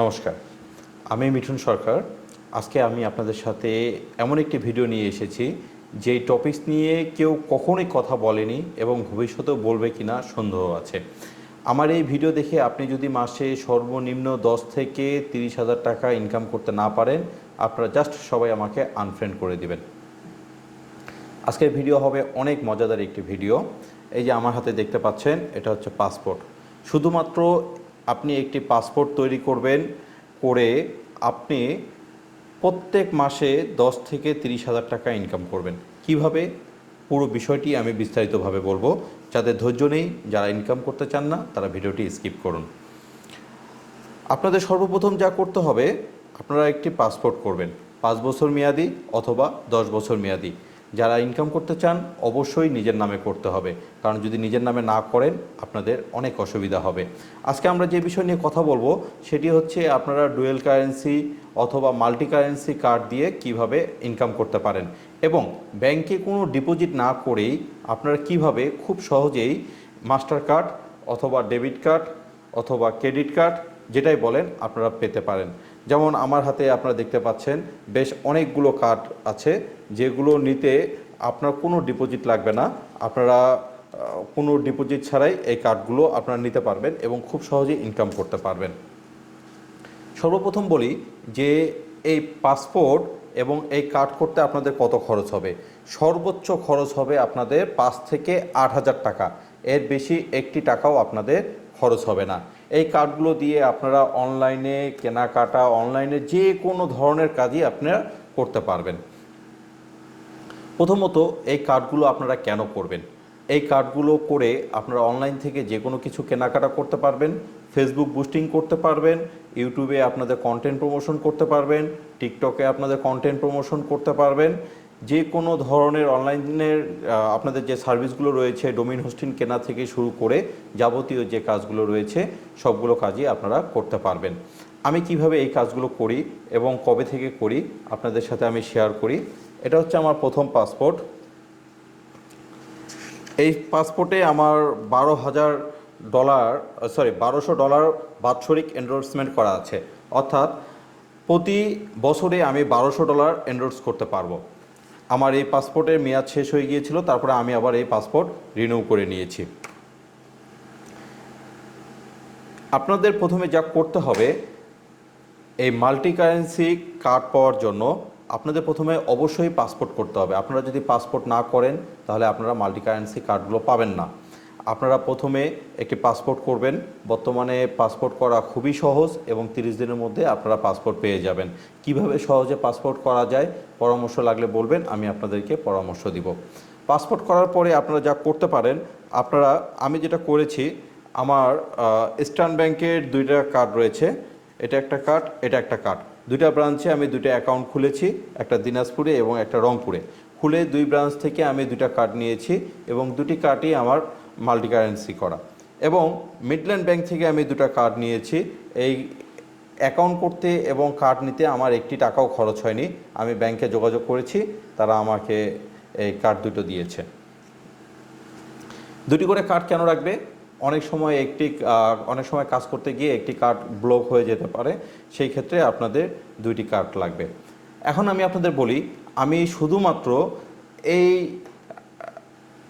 নমস্কার। আমি মিঠুন সরকার। আজকে আমি আপনাদের সাথে এমন একটি ভিডিও নিয়ে এসেছি, যেই টপিকস নিয়ে কেউ কখনোই কথা বলেনি এবং ভবিষ্যতেও বলবে কিনা সন্দেহ আছে। আমার এই ভিডিও দেখে আপনি যদি মাসে সর্বনিম্ন দশ থেকে তিরিশ হাজার টাকা ইনকাম করতে না পারেন, আপনারা জাস্ট সবাই আমাকে আনফ্রেন্ড করে দিবেন। আজকের ভিডিও হবে অনেক মজাদার একটি ভিডিও। এই যে আমার হাতে দেখতে পাচ্ছেন, এটা হচ্ছে পাসপোর্ট শুধুমাত্র আপনি একটি পাসপোর্ট তৈরি করবেন করে আপনি প্রত্যেক মাসে দশ থেকে তিরিশ হাজার টাকা ইনকাম করবেন। কীভাবে? পুরো বিষয়টি আমি বিস্তারিতভাবে বলব। যাদের ধৈর্য নেই, যারা ইনকাম করতে চান না, তারা ভিডিওটি স্কিপ করুন। আপনাদের সর্বপ্রথম যা করতে হবে, আপনারা একটি পাসপোর্ট করবেন। পাঁচ বছর মেয়াদি অথবা দশ বছর মেয়াদি। যারা ইনকাম করতে চান, অবশ্যই নিজের নামে করতে হবে। কারণ যদি নিজের নামে না করেন, আপনাদের অনেক অসুবিধা হবে। আজকে আমরা যে বিষয় নিয়ে কথা বলব, সেটি হচ্ছে আপনারা ডুয়েল কারেন্সি অথবা মাল্টি কারেন্সি কার্ড দিয়ে কীভাবে ইনকাম করতে পারেন। এবং ব্যাংকে কোনো ডিপোজিট না করেই আপনারা কীভাবে খুব সহজেই মাস্টার কার্ড অথবা ডেবিট কার্ড অথবা ক্রেডিট কার্ড যেটাই বলেন, আপনারা পেতে পারেন। যেমন আমার হাতে আপনারা দেখতে পাচ্ছেন, বেশ অনেকগুলো কার্ড আছে যেগুলো নিতে আপনার কোনো ডিপোজিট লাগবে না। আপনারা কোনো ডিপোজিট ছাড়াই এই কার্ডগুলো আপনারা নিতে পারবেন এবং খুব সহজেই ইনকাম করতে পারবেন। সর্বপ্রথম বলি যে এই পাসপোর্ট এবং এই কার্ড করতে আপনাদের কত খরচ হবে? সর্বোচ্চ খরচ হবে আপনাদের পাঁচ থেকে আট হাজার টাকা। এর বেশি একটি টাকাও আপনাদের খরচ হবে না। এই কার্ডগুলো দিয়ে আপনারা অনলাইনে, কেনাকাটা, অনলাইনে যে কোনো ধরনের কাজই আপনারা করতে পারবেন। প্রথমত এই কার্ডগুলো আপনারা কেন করবেন? এই কার্ডগুলো করে আপনারা অনলাইন থেকে যে কোনো কিছু কেনাকাটা করতে পারবেন ফেসবুক বুস্টিং করতে পারবেন ইউটিউবে আপনাদের কন্টেন্ট প্রমোশন করতে পারবেন টিকটকে আপনাদের কন্টেন্ট প্রমোশন করতে পারবেন যে কোনো ধরনের অনলাইনের আপনাদের যে সার্ভিসগুলো রয়েছে, ডোমিন হোস্টিং কেনা থেকে শুরু করে যাবতীয় যে কাজগুলো রয়েছে, সবগুলো কাজই আপনারা করতে পারবেন। আমি কীভাবে এই কাজগুলো করি এবং কবে থেকে করি, আপনাদের সাথে আমি শেয়ার করি। এটা হচ্ছে আমার প্রথম পাসপোর্ট এই পাসপোর্টে আমার বারো হাজার ডলার সরি বারোশো ডলার বাৎসরিক এন্ডোর্সমেন্ট করা আছে। অর্থাৎ প্রতি বছরে আমি বারোশো ডলার এন্ডোর্স করতে পারব। আমার এই পাসপোর্টের মেয়াদ শেষ হয়ে গিয়েছিল, তারপরে আমি আবার এই পাসপোর্ট রিনিউ করে নিয়েছি। আপনাদের প্রথমে যা করতে হবে, এই মাল্টি কারেন্সি কার্ড পাওয়ার জন্য আপনাদের প্রথমে অবশ্যই পাসপোর্ট করতে হবে। আপনারা যদি পাসপোর্ট না করেন, তাহলে আপনারা মাল্টি কারেন্সি কার্ডগুলো পাবেন না। আপনারা প্রথমে একটি পাসপোর্ট করবেন। বর্তমানে পাসপোর্ট করা খুবই সহজ এবং তিরিশ দিনের মধ্যে আপনারা পাসপোর্ট পেয়ে যাবেন। কীভাবে সহজে পাসপোর্ট করা যায় পরামর্শ লাগলে বলবেন, আমি আপনাদেরকে পরামর্শ দিব। পাসপোর্ট করার পরে আপনারা যা করতে পারেন, আপনারা, আমি যেটা করেছি, আমার ইস্টার্ন ব্যাংকের দুইটা কার্ড রয়েছে। এটা একটা কার্ড এটা একটা কার্ড দুইটা ব্রাঞ্চে আমি দুইটা অ্যাকাউন্ট খুলেছি, একটা দিনাজপুরে এবং একটা রংপুরে। খুলে দুই ব্রাঞ্চ থেকে আমি দুইটা কার্ড নিয়েছি এবং দুটি কার্ডই আমার মাল্টি কারেন্সি করা। এবং মিডল্যান্ড ব্যাংক থেকে আমি দুটো কার্ড নিয়েছি। এই অ্যাকাউন্ট করতে এবং কার্ড নিতে আমার একটি টাকাও খরচ হয়নি। আমি ব্যাংকে যোগাযোগ করেছি। তারা আমাকে এই কার্ড দুটো দিয়েছে। দুটি করে কার্ড কেন রাখবে? অনেক সময় একটি অনেক সময় কাজ করতে গিয়ে একটি কার্ড ব্লক হয়ে যেতে পারে। সেই ক্ষেত্রে আপনাদের দুইটি কার্ড লাগবে। এখন আমি আপনাদের বলি, আমি শুধুমাত্র এই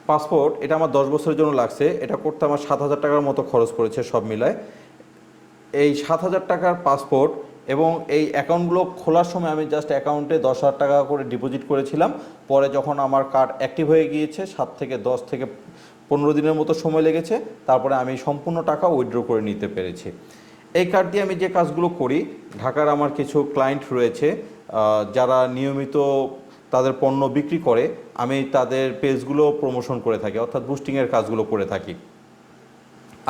পাসপোর্ট, এটা আমার দশ বছরের জন্য লাগছে, এটা করতে আমার সাত হাজার টাকার মতো খরচ পড়েছে সব মিলায়। এই সাত হাজার টাকার পাসপোর্ট এবং এই অ্যাকাউন্টগুলো খোলার সময় আমি জাস্ট অ্যাকাউন্টে দশ হাজার টাকা করে ডিপোজিট করেছিলাম, পরে যখন আমার কার্ড অ্যাক্টিভ হয়ে গিয়েছে, সাত থেকে দশ থেকে পনেরো দিনের মতো সময় লেগেছে, তারপরে আমি সম্পূর্ণ টাকা উইথড্র করে নিতে পেরেছি। এই কার্ড দিয়ে আমি যে কাজগুলো করি, ঢাকার আমার কিছু ক্লায়েন্ট রয়েছে যারা নিয়মিত তাদের পণ্য বিক্রি করে, আমি তাদের পেজগুলো প্রমোশন করে থাকি, অর্থাৎ বুস্টিংয়ের কাজগুলো করে থাকি।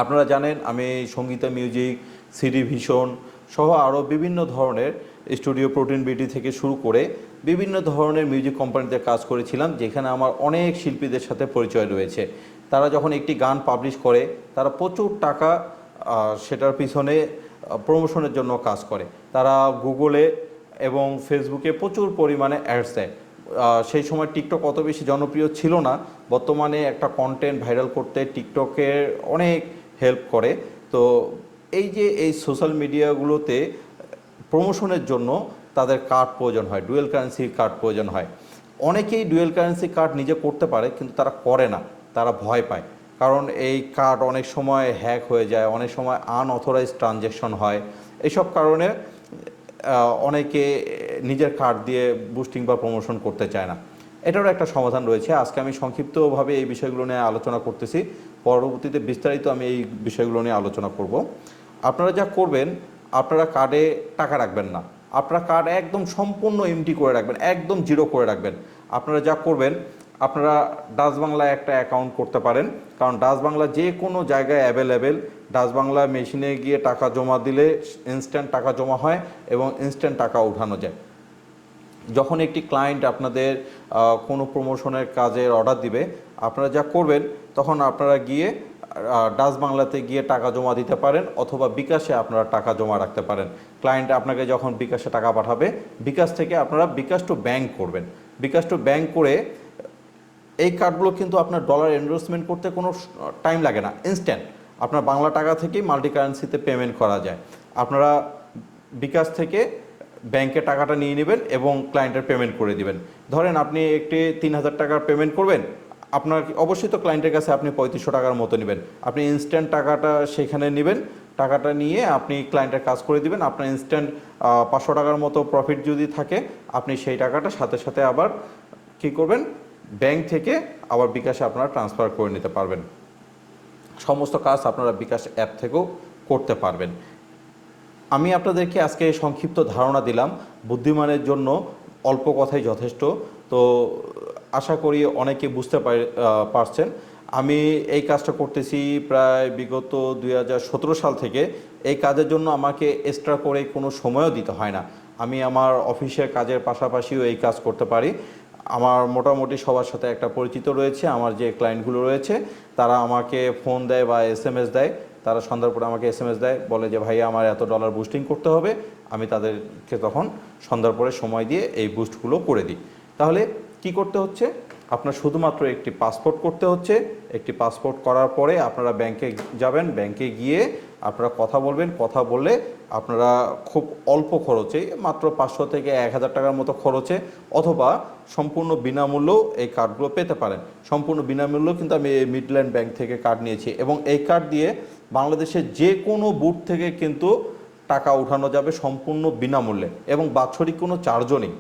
আপনারা জানেন, আমি সঙ্গীতা মিউজিক সিডি ভিশন সহ আরও বিভিন্ন ধরনের স্টুডিও প্রোটিন বিটি থেকে শুরু করে বিভিন্ন ধরনের মিউজিক কোম্পানিতে কাজ করেছিলাম, যেখানে আমার অনেক শিল্পীদের সাথে পরিচয় রয়েছে। তারা যখন একটি গান পাবলিশ করে, তারা প্রচুর টাকা সেটার পিছনে প্রমোশনের জন্য কাজ করে। তারা গুগলে এবং ফেসবুকে প্রচুর পরিমাণে অ্যাডস দেয়। সেই সময় টিকটক অত বেশি জনপ্রিয় ছিল না। বর্তমানে একটা কন্টেন্ট ভাইরাল করতে টিকটকের অনেক হেল্প করে। তো এই যে এই সোশ্যাল মিডিয়াগুলোতে প্রমোশনের জন্য তাদের কার্ড প্রয়োজন হয় ডুয়েল কারেন্সির কার্ড প্রয়োজন হয়। অনেকেই ডুয়েল কারেন্সি কার্ড নিজে করতে পারে কিন্তু তারা করে না, তারা ভয় পায়। কারণ এই কার্ড অনেক সময় হ্যাক হয়ে যায়, অনেক সময় আনঅথরাইজ ট্রানজ্যাকশন হয়। এইসব কারণে অনেকে নিজের কার্ড দিয়ে বুস্টিং বা প্রমোশন করতে চায় না। এটারও একটা সমাধান রয়েছে। আজকে আমি সংক্ষিপ্তভাবে এই বিষয়গুলো নিয়ে আলোচনা করতেছি। পরবর্তীতে বিস্তারিত আমি এই বিষয়গুলো নিয়ে আলোচনা করব। আপনারা যা করবেন, আপনারা কার্ডে টাকা রাখবেন না। আপনারা কার্ড একদম সম্পূর্ণ এমটি করে রাখবেন, একদম জিরো করে রাখবেন। আপনারা যা করবেন আপনারা ডাচ বাংলায় একটা অ্যাকাউন্ট করতে পারেন। কারণ ডাচ বাংলা যে কোনো জায়গায় অ্যাভেলেবেল ডাচ বাংলা মেশিনে গিয়ে টাকা জমা দিলে ইনস্ট্যান্ট টাকা জমা হয় এবং ইনস্ট্যান্ট টাকা উঠানো যায়। যখন একটি ক্লায়েন্ট আপনাদের কোনো প্রমোশনের কাজের অর্ডার দিবে, আপনারা যা করবেন, তখন আপনারা গিয়ে ডাচ বাংলাতে গিয়ে টাকা জমা দিতে পারেন অথবা বিকাশে আপনারা টাকা জমা রাখতে পারেন। ক্লায়েন্ট আপনাকে যখন বিকাশে টাকা পাঠাবে, বিকাশ থেকে আপনারা বিকাশ টু ব্যাংক করবেন। বিকাশ টু ব্যাংক করে এই কার্ডগুলো কিন্তু আপনার ডলার এনরোসমেন্ট করতে কোনো টাইম লাগে না ইনস্ট্যান্ট আপনার বাংলা টাকা থেকেই মাল্টি কারেন্সিতে পেমেন্ট করা যায়। আপনারা বিকাশ থেকে ব্যাংকে টাকাটা নিয়ে নেবেন এবং ক্লায়েন্টের পেমেন্ট করে দিবেন। ধরেন আপনি একটি তিন হাজার টাকার পেমেন্ট করবেন, আপনার অবশ্যই তো ক্লায়েন্টের কাছে আপনি পঁয়ত্রিশশো টাকার মতো নেবেন। আপনি ইনস্ট্যান্ট টাকাটা সেখানে নেবেন, টাকাটা নিয়ে আপনি ক্লায়েন্টের কাজ করে দিবেন। আপনার ইনস্ট্যান্ট পাঁচশো টাকার মতো প্রফিট যদি থাকে, আপনি সেই টাকাটা সাথে সাথে আবার কী করবেন ব্যাংক থেকে আবার বিকাশে আপনারা ট্রান্সফার করে নিতে পারবেন। সমস্ত কাজ আপনারা বিকাশ অ্যাপ থেকেও করতে পারবেন। আমি আপনাদেরকে আজকে সংক্ষিপ্ত ধারণা দিলাম। বুদ্ধিমানের জন্য অল্প কথাই যথেষ্ট। তো আশা করি অনেকে বুঝতে পার- পারছেন। আমি এই কাজটা করতেছি প্রায় বিগত দুই হাজার সতেরো সাল থেকে। এই কাজের জন্য আমাকে এক্সট্রা করে কোনো সময়ও দিতে হয় না। আমি আমার অফিসের কাজের পাশাপাশিও এই কাজ করতে পারি। আমার মোটামুটি সবার সাথে একটা পরিচিত রয়েছে, আমার যে ক্লায়েন্টগুলো রয়েছে, তারা আমাকে ফোন দেয় বা এস এম এস দেয়, তারা সন্ধ্যার পরে আমাকে এস এম এস দেয়, বলে যে, ভাইয়া, আমার এত ডলার বুস্টিং করতে হবে, আমি তাদেরকে তখন সন্ধ্যার পরে সময় দিয়ে এই বুস্টগুলো করে দিই। তাহলে কি করতে হচ্ছে? আপনার শুধুমাত্র একটি পাসপোর্ট করতে হচ্ছে। একটি পাসপোর্ট করার পরে আপনারা ব্যাংকে যাবেন ব্যাংকে গিয়ে আপনারা কথা বলবেন। কথা বললে আপনারা খুব অল্প খরচে, মাত্র পাঁচশো থেকে এক হাজার টাকার মতো খরচে অথবা সম্পূর্ণ বিনামূল্যেও এই কার্ডগুলো পেতে পারেন। সম্পূর্ণ বিনামূল্য কিন্তু আমি এই মিডল্যান্ড ব্যাংক থেকে কার্ড নিয়েছি এবং এই কার্ড দিয়ে বাংলাদেশের যে কোনো বুথ থেকে কিন্তু টাকা উঠানো যাবে সম্পূর্ণ বিনামূল্যে এবং বাৎসরিক কোনো চার্জও নেই।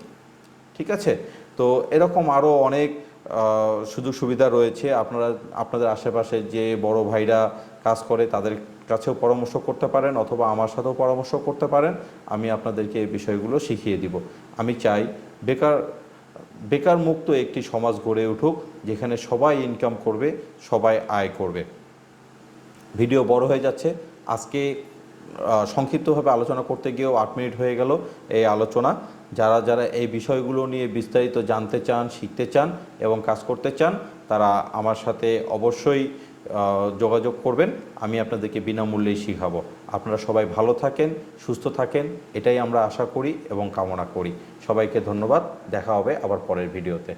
ঠিক আছে? তো এরকম আরও অনেক সুযোগ সুবিধা রয়েছে। আপনারা, আপনাদের আশেপাশে যে বড় ভাইরা কাজ করে, তাদের কাছেও পরামর্শ করতে পারেন অথবা আমার সাথেও পরামর্শ করতে পারেন। আমি আপনাদেরকে এই বিষয়গুলো শিখিয়ে দিব। আমি চাই বেকার বেকার মুক্ত একটি সমাজ গড়ে উঠুক, যেখানে সবাই ইনকাম করবে, সবাই আয় করবে। ভিডিও বড় হয়ে যাচ্ছে। আজকে সংক্ষিপ্তভাবে আলোচনা করতে গিয়েও আট মিনিট হয়ে গেল এই আলোচনা। যারা যারা এই বিষয়গুলো নিয়ে বিস্তারিত জানতে চান, শিখতে চান এবং কাজ করতে চান, তারা আমার সাথে অবশ্যই যোগাযোগ করবেন। আমি আপনাদেরকে বিনামূল্যেই শিখাবো। আপনারা সবাই ভালো থাকেন, সুস্থ থাকেন, এটাই আমরা আশা করি এবং কামনা করি। সবাইকে ধন্যবাদ। দেখা হবে আবার পরের ভিডিওতে।